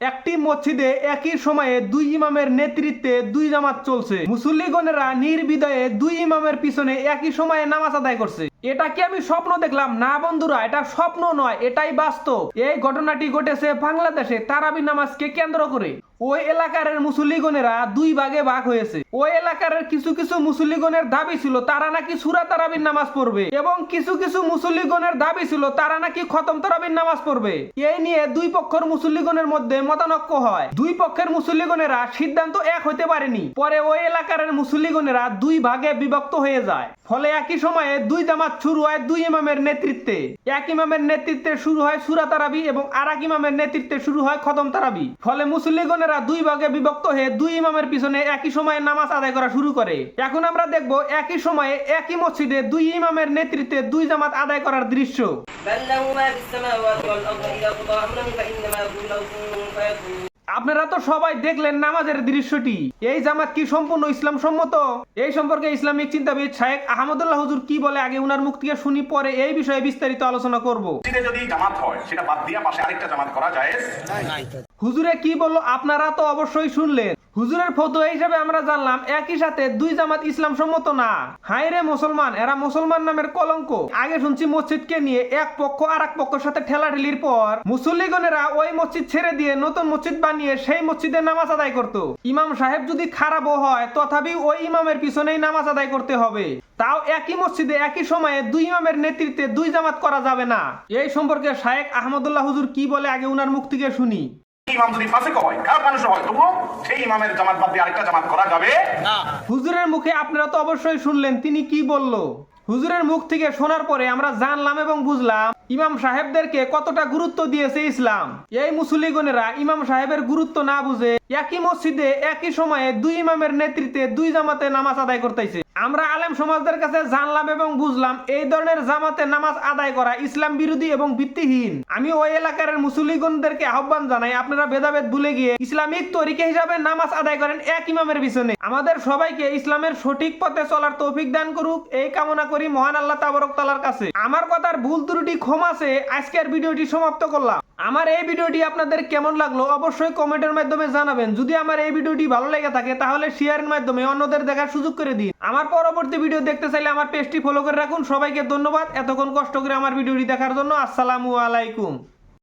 একটি মসজিদে একই সময়ে দুই ইমামের নেতৃত্বে দুই জামাত চলছে। মুসল্লিগণেরা নির্বিদয়ে দুই ইমামের পিছনে একই সময়ে নামাজ আদায় করছে। এটা কি আমি স্বপ্ন দেখলাম? না বন্ধুরা, এটা স্বপ্ন নয়, এটাই বাস্তব। এই ঘটনাটি ঘটেছে বাংলাদেশে তারাবি নামাজকে কেন্দ্র করে। ওই এলাকার মুসল্লিগণেরা দুই ভাগে ভাগ হয়েছে। ওই এলাকার কিছু কিছু মুসল্লিগণের দাবি ছিল, তারা নাকি সুরা তারাবির নামাজ পড়বে। এবং কিছু কিছু মুসল্লিগণের দাবি ছিল, তারা নাকি খতম তারাবির নামাজ পড়বে। এই নিয়ে দুই পক্ষের মুসল্লিগণের মধ্যে মতানক্য হয়। দুই পক্ষের মুসল্লিগণেরা সিদ্ধান্ত এক হতে পারেনি। পরে ওই এলাকার মুসল্লিগণেরা দুই ভাগে বিভক্ত হয়ে যায়। ফলে একই সময়ে দুই জামাত শুরু হয় দুই ইমামের নেতৃত্বে। এক ইমামের নেতৃত্বে শুরু হয় সুরা তারাবি এবং আর এক ইমামের নেতৃত্বে শুরু হয় খতম তারাবি। ফলে মুসল্লিগণেরা দুই ভাগে বিভক্ত হয়ে দুই ইমামের পিছনে একই সময়ে নামাজ আদায় করা শুরু করে। এখন আমরা দেখব একই সময়ে একই মসজিদে দুই ইমামের নেতৃত্বে দুই জামাত আদায় করার দৃশ্য। আপনারা তো সবাই দেখলেন নামাজের দৃশ্যটি। এই জামাত কি সম্পূর্ণ ইসলাম সম্মত এই সম্পর্কে ইসলামিক চিন্তাবিদ শাহেক আহমদুল্লাহ হুজুর কি বলে আগে উনার মুখ থেকে শুনি পরে এই বিষয়ে বিস্তারিত আলোচনা করব। যদি জামাত হয় সেটা বাদ দিয়ে পাশে আরেকটা জামাত করা যায়। হুজুরে কি বলল আপনারা তো অবশ্যই শুনলেন। হুজুরের ফতোয়া হিসাবে আমরা জানলাম, একই সাথে দুই জামাত ইসলাম সম্মত না। হাই রে মুসলমান, এরা মুসলমান নামের কলঙ্ক। আগে শুনছি মসজিদকে নিয়ে এক পক্ষ আর এক পক্ষের সাথে ঠেলাঠেলির পর মুসল্লিগণেরা ওই মসজিদ ছেড়ে দিয়ে নতুন মসজিদ বানিয়ে সেই মসজিদে নামাজ আদায় করত। ইমাম সাহেব যদি খারাপও হয়, তথাপি ওই ইমামের পিছনেই নামাজ আদায় করতে হবে। তাও একই মসজিদে একই সময়ে দুই ইমামের নেতৃত্বে দুই জামাত করা যাবে না। এই সম্পর্কে শায়েক আহমদুল্লাহ হুজুর কি বলে, আগে উনার মুখ থেকে শুনি। আমরা জানলাম এবং বুঝলাম, ইমাম সাহেবদেরকে কতটা গুরুত্ব দিয়েছে ইসলাম। এই ইমাম সাহেবের গুরুত্ব না বুঝে একই মসজিদে একই সময়ে দুই ইমামের নেতৃত্বে দুই জামাতে নামাজ আদায় করতেছে। আমরা আলেম সমাজদের কাছে জানলাম এবং বুঝলাম এই ধরনের জামাতে নামাজ আদায় করা ইসলাম বিরোধী এবং ভিত্তিহীন। আমি ওই এলাকার মুসলিগণদেরকে আহ্বান জানাই, আপনারা ভেদাভেদ ভুলে গিয়ে ইসলামিক তরিকা হিসাবে নামাজ আদায় করেন এক ইমামের পিছনে। আমাদের সবাইকে ইসলামের সঠিক পথে চলার তৌফিক দান করুক, এই কামনা করি মহান আল্লাহ তাবরক তালার কাছে। আমার কথার ভুল ত্রুটি ক্ষমাসে আজকের ভিডিওটি সমাপ্ত করলাম। আমার এই ভিডিওটি আপনাদের কেমন লাগল অবশ্যই কমেন্টের মাধ্যমে জানাবেন। যদি আমার এই ভিডিওটি ভালো লেগে থাকে, তাহলে শেয়ারের মাধ্যমে অন্যদের দেখার সুযোগ করে দিন। আমার পরবর্তী ভিডিও দেখতে চাইলে আমার পেজটি ফলো করে রাখুন। সবাইকে ধন্যবাদ। এতক্ষণ কষ্ট করে আমার ভিডিওটি দেখার জন্য আসসালামু আলাইকুম।